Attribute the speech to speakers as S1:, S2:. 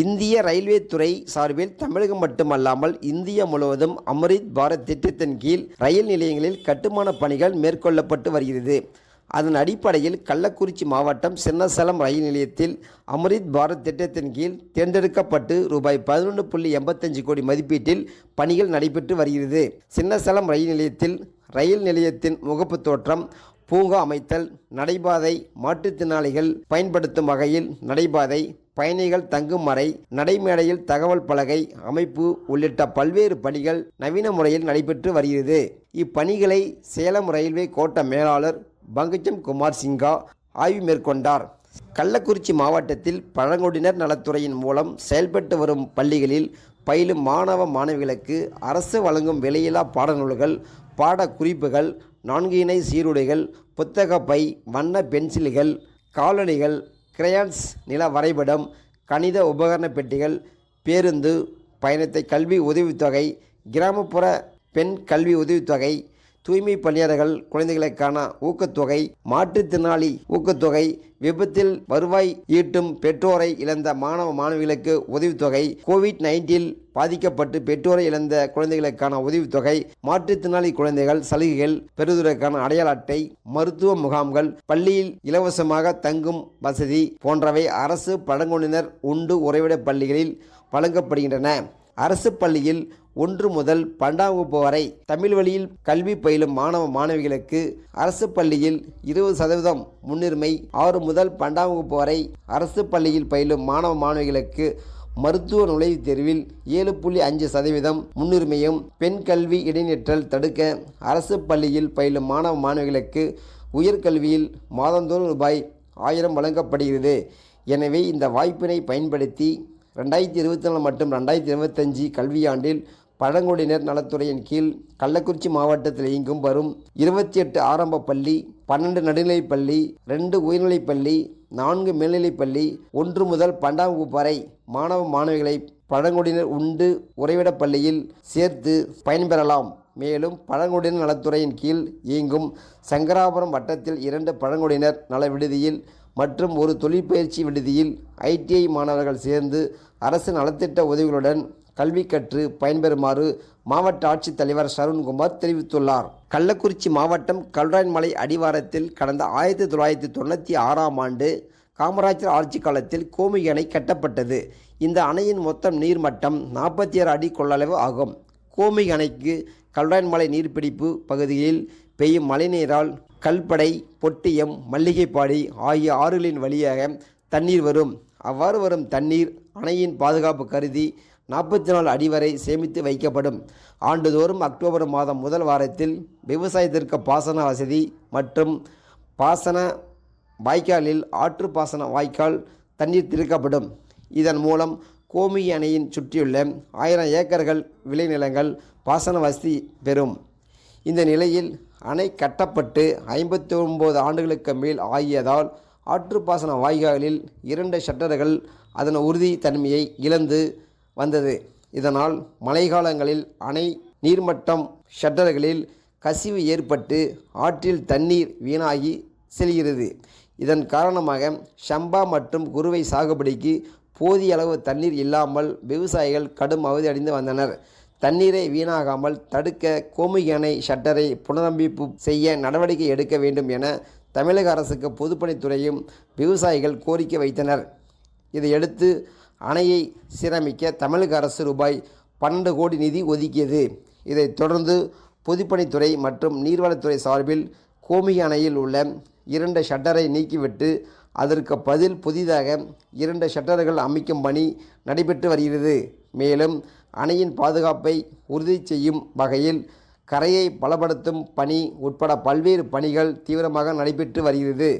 S1: இந்திய ரயில்வே துறை சார்பில் தமிழகம் மட்டுமல்லாமல் இந்தியா முழுவதும் அம்ரித் பாரத் திட்டத்தின் கீழ் ரயில் நிலையங்களில் கட்டுமான பணிகள் மேற்கொள்ளப்பட்டு வருகிறது. அதன் அடிப்படையில் கள்ளக்குறிச்சி மாவட்டம் சின்னசலம் ரயில் நிலையத்தில் அம்ரித் பாரத் திட்டத்தின் கீழ் தேர்ந்தெடுக்கப்பட்டு ரூபாய் பதினொன்று புள்ளி எண்பத்தஞ்சு கோடி மதிப்பீட்டில் பணிகள் நடைபெற்று வருகிறது. சின்னசலம் ரயில் நிலையத்தில் ரயில் நிலையத்தின் முகப்பு தோற்றம் பூங்கா அமைத்தல் நடைபாதை மாற்றுத்திறனாளிகள் பயன்படுத்தும் வகையில் நடைபாதை பயணிகள் தங்கும் அறை நடைமேடையில் தகவல் பலகை அமைப்பு உள்ளிட்ட பல்வேறு பணிகள் நவீன முறையில் நடைபெற்று வருகிறது. இப்பணிகளை சேலம் ரயில்வே கோட்ட மேலாளர் பங்கஜம் குமார் சிங்கா ஆய்வு மேற்கொண்டார். கள்ளக்குறிச்சி மாவட்டத்தில் பழங்குடியினர் நலத்துறையின் மூலம் செயல்பட்டு வரும் பள்ளிகளில் பயிலும் மாணவ மாணவிகளுக்கு அரசு வழங்கும் விலையில்லா பாடநூல்கள் பாட குறிப்புகள் நான்கு இணை சீருடைகள் புத்தக பை வண்ண பென்சில்கள் காலணிகள் கிரையான்ஸ் நில வரைபடம் கணித உபகரண பெட்டிகள் பேருந்து பயணத்தை கல்வி உதவித்தொகை கிராமப்புற பெண் கல்வி உதவித்தொகை தூய்மை பணியாளர்கள் குழந்தைகளுக்கான ஊக்கத்தொகை மாற்றுத்திறனாளி ஊக்கத்தொகை விபத்தில் வருவாய் ஈட்டும் பெற்றோரை இழந்த மாணவ மாணவிகளுக்கு உதவித்தொகை கோவிட் நைன்டீன் பாதிக்கப்பட்டு பெற்றோரை இழந்த குழந்தைகளுக்கான உதவித்தொகை மாற்றுத்திறனாளி குழந்தைகள் சலுகைகள் பெறுவதற்கான அடையாள அட்டை மருத்துவ முகாம்கள் பள்ளியில் இலவசமாக தங்கும் வசதி போன்றவை அரசு பழங்குடியினர் உண்டு உறைவிட பள்ளிகளில் வழங்கப்படுகின்றன. அரசு பள்ளியில் ஒன்று முதல் பன்னெண்டாம் வகுப்பு வரை தமிழ் வழியில் கல்வி பயிலும் மாணவ மாணவிகளுக்கு அரசு பள்ளியில் இருபது சதவீதம் முன்னுரிமை. ஆறு முதல் பன்னெண்டாம் வகுப்பு வரை அரசு பள்ளியில் பயிலும் மாணவ மாணவிகளுக்கு மருத்துவ நுழைவுத் தேர்வில் ஏழு புள்ளி அஞ்சு சதவீதம் முன்னுரிமையும் பெண் கல்வி இடைநிற்றல் தடுக்க அரசு பள்ளியில் பயிலும் மாணவ மாணவிகளுக்கு உயர்கல்வியில் மாதந்தோறும் ரூபாய் ஆயிரம் வழங்கப்படுகிறது. எனவே இந்த வாய்ப்பினை பயன்படுத்தி ரெண்டாயிரத்தி இருபத்தி நாலு மற்றும் ரெண்டாயிரத்தி இருபத்தஞ்சி கல்வியாண்டில் பழங்குடியினர் நலத்துறையின் கீழ் கள்ளக்குறிச்சி மாவட்டத்தில் இயங்கும் வரும் இருபத்தி எட்டு ஆரம்ப பள்ளி பன்னெண்டு நடுநிலைப் பள்ளி ரெண்டு உயர்நிலைப் பள்ளி நான்கு மேல்நிலைப் பள்ளி ஒன்று முதல் பன்னெண்டாம் வகுப்பு வரை மாணவ மாணவிகளை பழங்குடியினர் உண்டு உறைவிட பள்ளியில் சேர்த்து பயன்பெறலாம். மேலும் பழங்குடியினர் நலத்துறையின் கீழ் இயங்கும் சங்கராபுரம் வட்டத்தில் இரண்டு பழங்குடியினர் நல விடுதியில் மற்றும் ஒரு தொழிற்பயிற்சி விடுதியில் ஐடிஐ மாணவர்கள் சேர்ந்து அரசு நலத்திட்ட உதவிகளுடன் கல்வி கற்று பயன்பெறுமாறு மாவட்ட ஆட்சித்தலைவர் சரண்குமார் தெரிவித்துள்ளார். கள்ளக்குறிச்சி மாவட்டம் கல்ராயன்மலை அடிவாரத்தில் கடந்த ஆயிரத்தி தொள்ளாயிரத்தி தொண்ணூற்றி ஆறாம் ஆண்டு காமராஜர் ஆட்சி காலத்தில் கோமி அணை கட்டப்பட்டது. இந்த அணையின் மொத்தம் நீர்மட்டம் நாற்பத்தி ஆறு அடி கொள்ளளவு ஆகும். கோமி அணைக்கு கல்ராயன்மலை நீர்பிடிப்பு பகுதியில் பெய்யும் மழைநீரால் கல்படை பொட்டியம் மல்லிகைப்பாடி ஆகிய ஆறுகளின் வழியாக தண்ணீர் வரும். அவ்வாறு வரும் தண்ணீர் அணையின் பாதுகாப்பு கருதி நாற்பத்தி நாலு அடி வரை சேமித்து வைக்கப்படும். ஆண்டுதோறும் அக்டோபர் மாதம் முதல் வாரத்தில் விவசாயத்திற்கு பாசன வசதி மற்றும் பாசன வாய்க்காலில் ஆற்று பாசன வாய்க்கால் தண்ணீர் திறக்கப்படும். இதன் மூலம் கோமி அணையின் சுற்றியுள்ள ஆயிரம் ஏக்கர்கள் விளைநிலங்கள் பாசன வசதி பெறும். இந்த நிலையில் அணை கட்டப்பட்டு ஐம்பத்தி ஒன்பது ஆண்டுகளுக்கு மேல் ஆகியதால் ஆற்றுப்பாசன வாய்க்காலில் இரண்டு ஷட்டர்கள் அதன் உறுதி தன்மையை இழந்து வந்தது. இதனால் மழைக்காலங்களில் அணை நீர்மட்டம் ஷட்டர்களில் கசிவு ஏற்பட்டு ஆற்றில் தண்ணீர் வீணாகி செல்கிறது. இதன் காரணமாக ஷம்பா மற்றும் குருவை சாகுபடிக்கு போதிய அளவு தண்ணீர் இல்லாமல் விவசாயிகள் கடும் அவதி அடைந்து வந்தனர். தண்ணீரை வீணாகாமல் தடுக்க கோமு யானை ஷட்டரை புனரமைப்பு செய்ய நடவடிக்கை எடுக்க வேண்டும் என தமிழக அரசுக்கு பொதுப்பணித்துறையும் விவசாயிகள் கோரிக்கை வைத்தனர். இதையடுத்து அணையை சீரமைக்க தமிழக அரசு ரூபாய் பன்னெண்டு கோடி நிதி ஒதுக்கியது. இதைத் தொடர்ந்து பொதுப்பணித்துறை மற்றும் நீர்வளத்துறை சார்பில் கோமி அணையில் உள்ள இரண்டு ஷட்டரை நீக்கிவிட்டு அதற்கு பதில் புதிதாக இரண்டு ஷட்டர்கள் அமைக்கும் பணி நடைபெற்று வருகிறது. மேலும் அணையின் பாதுகாப்பை உறுதி செய்யும் வகையில் கரையை பலப்படுத்தும் பணி உட்பட பல்வேறு பணிகள் தீவிரமாக நடைபெற்று வருகிறது.